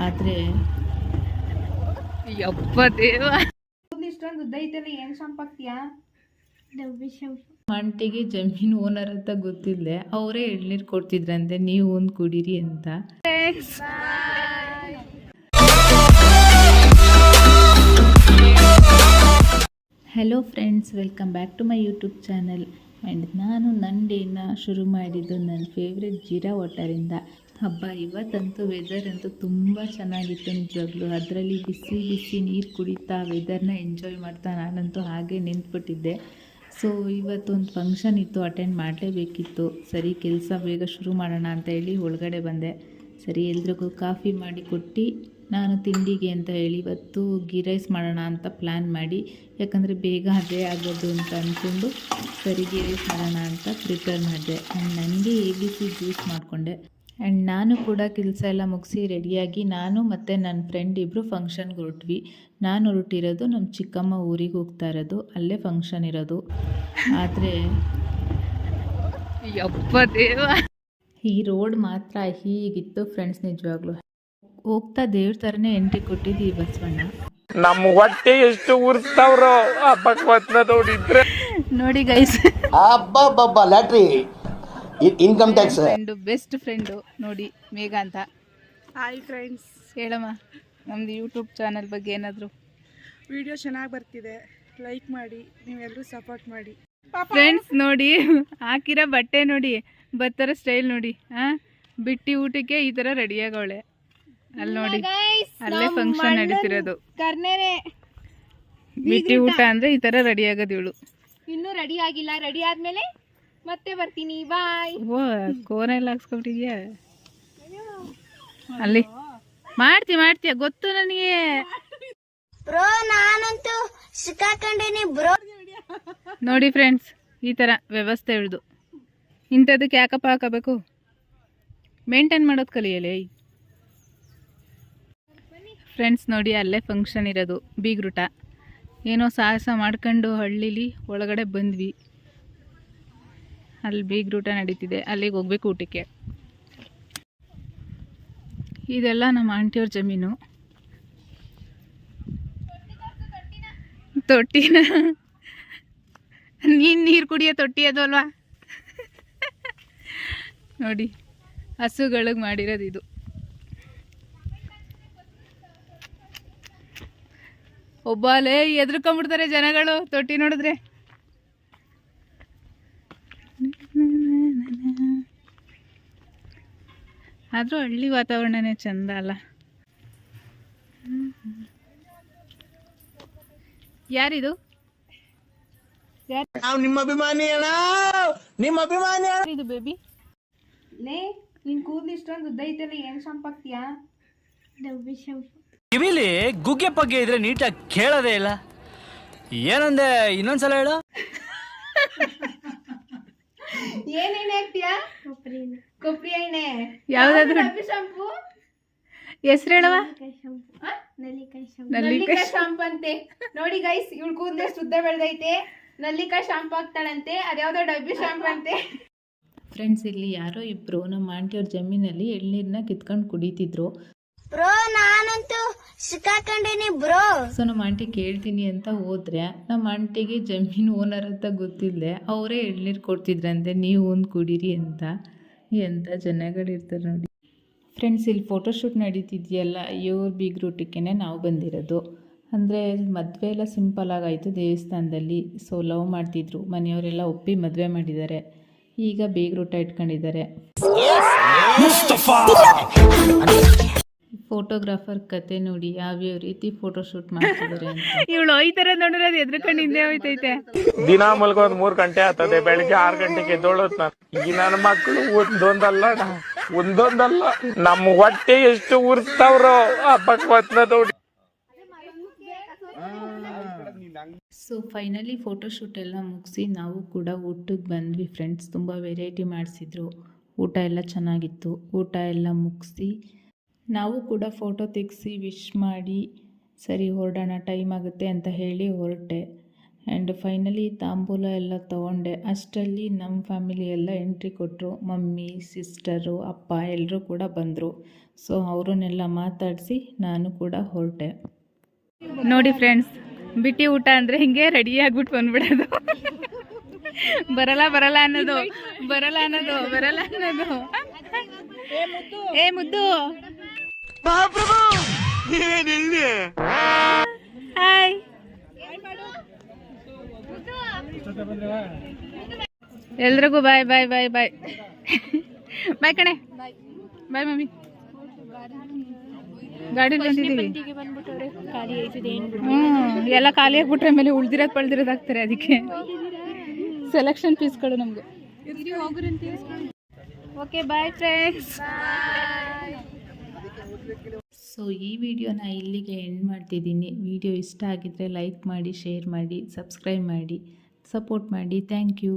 ಆದರೆ ಯಪ್ಪ ದೇವ. ಇಷ್ಟೊಂದು ಉದ್ದ ಐತಲ್ಲ ಏನ್ ಸಂಪಾಕ್ತಿಯಾ ಮಂಟಿಗೆ ಜಮೀನು ಓನರ್ ಅಂತ ಗೊತ್ತಿಲ್ಲದೆ ಅವರೇ ಎಳ್ನೀರು ಕೊಡ್ತಿದ್ರಂತೆ ನೀವು ಒಂದು ಕುಡೀರಿ ಅಂತ. Hello friends welcome back to my YouTube channel and ನಾನು ನನ್ನ ಡೇನ ಶುರು ಮಾಡಿದ್ದು ನನ್ನ ಫೇವ್ರೆಟ್ ಜೀರಾ ವಾಟರಿಂದ ಹಬ್ಬ, ಇವತ್ತಂತೂ ವೆದರ್ ಅಂತೂ ತುಂಬ ಚೆನ್ನಾಗಿತ್ತು ನಿಜವಾಗ್ಲೂ. ಅದರಲ್ಲಿ ಬಿಸಿ ಬಿಸಿ ನೀರು ಕುಡಿತಾ ವೆದರ್ನ ಎಂಜಾಯ್ ಮಾಡ್ತಾ ನಾನಂತೂ ಹಾಗೆ ನಿಂತ್ಬಿಟ್ಟಿದ್ದೆ. ಸೊ ಇವತ್ತೊಂದು ಫಂಕ್ಷನ್ ಇತ್ತು ಅಟೆಂಡ್ ಮಾಡಲೇಬೇಕಿತ್ತು. ಸರಿ, ಕೆಲಸ ಬೇಗ ಶುರು ಮಾಡೋಣ ಅಂತ ಹೇಳಿ ಒಳಗಡೆ ಬಂದೆ. ಸರಿ, ಎಲ್ರಿಗೂ ಕಾಫಿ ಮಾಡಿ ಕೊಟ್ಟು, ನಾನು ತಿಂಡಿಗೆ ಅಂತ ಹೇಳಿ ಇವತ್ತು ಗೀ ರೈಸ್ ಮಾಡೋಣ ಅಂತ ಪ್ಲ್ಯಾನ್ ಮಾಡಿ, ಯಾಕಂದರೆ ಬೇಗ ಅದೇ ಆಗೋದು ಅಂತ ಅಂದ್ಕೊಂಡು ಸರಿ ಗೀ ರೈಸ್ ಮಾಡೋಣ ಅಂತ ಪ್ರಿಪೇರ್ ಮಾಡಿದೆ. ನನಗೆ ಎ ಬಿ ಸಿ ಜ್ಯೂಸ್ ಮಾಡಿಕೊಂಡೆ. ಆ್ಯಂಡ್ ನಾನು ಕೂಡ ಕೆಲಸ ಎಲ್ಲ ಮುಗಿಸಿ ರೆಡಿಯಾಗಿ ನಾನು ಮತ್ತು ನನ್ನ ಫ್ರೆಂಡ್ ಇಬ್ಬರು ಫಂಕ್ಷನ್ಗೆ ಹೊರಟ್ವಿ. ನಾನು ಹೊರಟಿರೋದು ನಮ್ಮ ಚಿಕ್ಕಮ್ಮ ಊರಿಗೆ ಹೋಗ್ತಾ ಇರೋದು. ಅಲ್ಲೇ ಫಂಕ್ಷನ್ ಇರೋದು. ಆದರೆ ಯಪ್ಪ ದೇವ. ಈ ರೋಡ್ ಮಾತ್ರ ಹೀಗಿತ್ತು ಫ್ರೆಂಡ್ಸ್ ನಿಜವಾಗ್ಲೂ. ಹೋಗ್ತಾ ದೇವ್ರ ಥರನೇ ಎಂಟ್ರಿ ಕೊಟ್ಟಿದ್ದು ಈ ಬಸವಣ್ಣ. ನಮ್ಮ ಹೊಟ್ಟೆ ಎಷ್ಟು ಉರ್ತಾವ್ರೋ ಆ ಭಗವತ್ನ ನೋಡಿದ್ರೆ. ನೋಡಿ ಗೈಸ್ ಹಬ್ಬ ಲ್ಯಾಟ್ರಿ. Income tax friend best friend ನೋಡಿ ಮೇಘ ಅಂತ. ಹಾಯ್ ಫ್ರೆಂಡ್ಸ್ ಹೇಳಮ್ಮ ನಮ್ದು ಯೂಟ್ಯೂಬ್ ಚಾನಲ್ ಬಗ್ಗೆ ಏನಾದರೂ? ವಿಡಿಯೋ ಚೆನ್ನಾಗಿ ಬರ್ತಿದೆ. ಲೈಕ್ ಮಾಡಿ ನೀವೆಲ್ಲರೂ ಸಪೋರ್ಟ್ ಮಾಡಿ. ಫ್ರೆಂಡ್ಸ್ ನೋಡಿ ಹಾಕಿರೋ ಬಟ್ಟೆ ನೋಡಿ ಬತ್ತರ ಸ್ಟೈಲ್ ನೋಡಿ ಹಾಂ ಬಿಟ್ಟಿ ಊಟಕ್ಕೆ ಈ ಥರ ರೆಡಿಯಾಗವಳೆ ಅಲ್ಲಿ ನೋಡಿ ಅಲ್ಲೇ ಫಂಕ್ಷನ್ ನಡೀತಿರೋದು. ಬಿಟ್ಟಿ ಊಟ ಅಂದ್ರೆ ಈ ಥರ ರೆಡಿ ಆಗೋದು ಇವಳು. ಇನ್ನೂ ರೆಡಿ ಆಗಿಲ್ಲ. ರೆಡಿ ಆದ್ಮೇಲೆ ಮತ್ತೆ ಬರ್ತೀನಿ ಬಾಯ್ ಓ ಕೋನ ಎಲ್ಲ ಹಾಕ್ಸ್ಕೊಬಿಟ್ಟಿದ್ಯಾ ಅಲ್ಲಿ. ಮಾಡ್ತಿ ಮಾಡ್ತೀಯ ಗೊತ್ತು ನನಗೆ. ಬ್ರೋ ನಾನಂತೂ ಸಿಕ್ಕಾಕೊಂಡೇನಿ ಬ್ರೋ. ನೋಡಿ ಫ್ರೆಂಡ್ಸ್ ಈ ಥರ ವ್ಯವಸ್ಥೆ ಇಳ್ದು ಇಂಥದಕ್ಕೆ ಯಾಕಪ್ಪ ಹಾಕಬೇಕು? ಮೇಂಟೈನ್ ಮಾಡೋದು ಕಲಿಯಲೇ. ಫ್ರೆಂಡ್ಸ್ ನೋಡಿ ಅಲ್ಲೇ ಫಂಕ್ಷನ್ ಇರೋದು ಬೀಗ್ರೂಟ. ಏನೋ ಸಾಹಸ ಮಾಡ್ಕೊಂಡು ಹಳ್ಳಿಲಿ ಒಳಗಡೆ ಬಂದ್ವಿ. ಅಲ್ಲಿ ಬೀಗ್ರೂಟ ನಡೀತಿದೆ, ಅಲ್ಲಿಗೆ ಹೋಗ್ಬೇಕು ಊಟಕ್ಕೆ. ಇದೆಲ್ಲ ನಮ್ಮ ಆಂಟಿಯವ್ರ ಜಮೀನು. ತೊಟ್ಟಿನ. ನೀನು ನೀರು ಕುಡಿಯೋ ತೊಟ್ಟಿ ಅಲ್ವಾ? ನೋಡಿ, ಹಸುಗಳಿಗೆ ಮಾಡಿರೋದು ಇದು. ಒಬ್ಬಾಲೇ ಎದ್ರಕೊಂಡ್ಬಿಡ್ತಾರೆ ಜನಗಳು ತೊಟ್ಟಿ ನೋಡಿದ್ರೆ. ಆದರೂ ಹಳ್ಳಿ ವಾತಾವರಣನೇ ಚೆಂದ ಅಲ್ಲ. ಯಾರಿದು? ನಾವು ನಿಮ್ಮ ಅಭಿಮಾನಿ ಅಣ್ಣ. ನಿಮ್ಮ ಅಭಿಮಾನಿ ಇದು ಬೇಬಿ ಲೇ ನಿನ್ ಕೂದ್ಲು ಇಷ್ಟೊಂದು ಉದ್ದ ಐತಲ್ಲ ಏನ್ ಸಂಪಾಕ್ತಿಯಾ ಕಿವಿಲಿ ಗುಗ್ಗೆ ಪಗ್ಗೆ ಇದ್ರೆ ನೀಟಾಗಿ ಕೇಳೋದೇ ಇಲ್ಲ. ಏನಂದೆ ಇನ್ನೊಂದ್ಸಲ ಹೇಳು? ಏನ್ ಎಣ್ಣೆ. ಹಾಕ್ತಿಯಾ ಕೊಬ್ಬರಿ ಎಣ್ಣೆ. ಯಾವ್ದಾದ್ರು ಶಾಂಪು. ಹೆಸ್ರು ಹೇಳವ ನಲ್ಲಿಕಾಯಿ ಶಾಂಪು. ಅಂತೆ. ನೋಡಿ ಗೈಸ್ ಇವಳು ಕೂದಲು ಶುದ್ಧ ಬೆಳ್ದೈತೆ ಬೆಳೆದೈತೆ. ನಲ್ಲಿಕಾಯಿ ಶಾಂಪು ಹಾಕ್ತಾಳಂತೆ. ಅದ್ಯಾವ್ದೋ ಡಬ್ಬಿ ಶಾಂಪು ಅಂತೆ. ಫ್ರೆಂಡ್ಸ್ ಇಲ್ಲಿ ಯಾರೋ ಇಬ್ರು ನಮ್ಮ ಆಂಟಿಯವ್ರ ಜಮೀನಲ್ಲಿ ಎಳ್ನೀರ್ನ ಕಿತ್ಕೊಂಡು ಕುಡಿತಿದ್ರು. ಬ್ರೋ ನಾನಂತೂ ಸಿಕ್ಕಾಕೊಂಡೇನಿ ಬ್ರೋ. ಸೊ ನಮ್ಮ ಆಂಟಿ ಕೇಳ್ತೀನಿ ಅಂತ ಹೋದ್ರೆ ನಮ್ಮ ಆಂಟಿಗೆ ಜಮೀನು ಓನರ್ ಅಂತ ಗೊತ್ತಿಲ್ಲದೆ ಅವರೇ ಎಳ್ನೀರು ಕೊಡ್ತಿದ್ರಂತೆ ನೀವು ಒಂದು ಕುಡೀರಿ ಅಂತ. ಎಂಥ ಜನಗಳಿರ್ತಾರೆ ನೋಡಿ. ಫ್ರೆಂಡ್ಸ್ ಇಲ್ಲಿ ಫೋಟೋಶೂಟ್ ನಡೀತಿದೆಯಲ್ಲ ಇವ್ರ ಬೀಗ್ರೂಟಕ್ಕೆ ನಾವು ಬಂದಿರೋದು. ಅಂದರೆ ಮದುವೆ ಎಲ್ಲ ಸಿಂಪಲ್ ಆಗಾಯಿತು ದೇವಸ್ಥಾನದಲ್ಲಿ. ಸೊ ಲವ್ ಮಾಡ್ತಿದ್ರು. ಮನೆಯವರೆಲ್ಲ ಒಪ್ಪಿ ಮದುವೆ ಮಾಡಿದ್ದಾರೆ. ಈಗ ಬೀಗ್ರೂಟ ಇಟ್ಕೊಂಡಿದ್ದಾರೆ. ಫೋಟೋಗ್ರಾಫರ್ ಕತೆ ನೋಡಿ ಯಾವ್ಯಾವ ರೀತಿ ಫೋಟೋಶೂಟ್ ಮಾಡ್ತಿದ್ದಾರೆ ಇವಳು ಈ ತರ ನೋಡಿರೋದು ಎದ್ರಕೊಂಡು ಹಿಂದೆ ಹೋಯ್ತೈತೆ. ದಿನ ಮಲ್ಗೋದ್ ಮೂರ್ ಗಂಟೆ ಆಗ್ತದೆ ಬೆಳಿಗ್ಗೆ ಆರ್ ಗಂಟೆಗೆ ಎದ್ದೋಳತ್ ನಾನು. ಈಗ ನನ್ನ ಮಕ್ಕಳು ಒಂದೊಂದಲ್ಲ ಒಂದೊಂದಲ್ಲ ನಮ್ಮ ಹೊಟ್ಟೆ ಎಷ್ಟು ಉರ್ತಾವ್ರೋ ಆ ಭಗವತ್ನ ನೋಡಿ. ಸೊ ಫೈನಲಿ ಫೋಟೋಶೂಟ್ ಎಲ್ಲ ಮುಗಿಸಿ ನಾವು ಕೂಡ ಊಟಕ್ಕೆ ಬಂದ್ವಿ ಫ್ರೆಂಡ್ಸ್ ತುಂಬ ವೆರೈಟಿ ಮಾಡಿಸಿದ್ರು. ಊಟ ಎಲ್ಲ ಚೆನ್ನಾಗಿತ್ತು. ಊಟ ಎಲ್ಲ ಮುಗಿಸಿ ನಾವು ಕೂಡ ಫೋಟೋ ತೆಗೆಸಿ ವಿಶ್ ಮಾಡಿ, ಸರಿ ಹೊರಡೋಣ ಟೈಮ್ ಆಗುತ್ತೆ ಅಂತ ಹೇಳಿ ಹೊರಟೆ. ಆ್ಯಂಡ್ ಫೈನಲಿ ತಾಂಬೂಲ ಎಲ್ಲ ತೊಗೊಂಡೆ. ಅಷ್ಟರಲ್ಲಿ ನಮ್ಮ ಫ್ಯಾಮಿಲಿ ಎಲ್ಲ ಎಂಟ್ರಿ ಕೊಟ್ಟರು ಮಮ್ಮಿ ಸಿಸ್ಟರು ಅಪ್ಪ ಎಲ್ಲರೂ ಕೂಡ ಬಂದರು. ಸೊ ಅವರನ್ನೆಲ್ಲ ಮಾತಾಡಿಸಿ ನಾನು ಕೂಡ ಹೊರಟೆ. ನೋಡಿ ಫ್ರೆಂಡ್ಸ್ ಬಿಟ್ಟಿ ಊಟ ಅಂದರೆ ಹಿಂಗೆ ರೆಡಿ ಆಗ್ಬಿಟ್ಟು ಬಂದ್ಬಿಡೋದು. ಬರಲ್ಲ ಬರಲ್ಲ ಅನ್ನೋದು ಬರಲ್ಲ ಅನ್ನೋದು ಬರಲ್ಲ ಅನ್ನೋದು. ಏ ಮುದ್ದು ಹಾಯ್. ಎಲ್ರಿಗೂ ಬಾಯ್ ಬಾಯ್ ಬಾಯ್ ಬಾಯ್. ಬಾಯ್ ಕಣೆ. Bye mummy. ಗಾಡಿ ಬಂದಿದ್ದೀವಿ. ಹ್ಮ್ ಎಲ್ಲ ಖಾಲಿ ಆಗ್ಬಿಟ್ರೆ ಆಮೇಲೆ ಉಳ್ದಿರೋದು ಪಳ್ದಿರೋದು ಹಾಕ್ತಾರೆ ಅದಕ್ಕೆ. ಸೆಲೆಕ್ಷನ್ ಪೀಸ್ಗಳು ನಮ್ಗೆ. ಓಕೆ ಬಾಯ್ ಫ್ರೆಂಡ್ಸ್ ಸೊ ಈ ವಿಡಿಯೋನ ಇಲ್ಲಿಗೆ ಎಂಡ್ ಮಾಡ್ತಿದ್ದೀನಿ. ವಿಡಿಯೋ ಇಷ್ಟ ಆಗಿದ್ದರೆ ಲೈಕ್ ಮಾಡಿ ಶೇರ್ ಮಾಡಿ ಸಬ್ಸ್ಕ್ರೈಬ್ ಮಾಡಿ ಸಪೋರ್ಟ್ ಮಾಡಿ. Thank you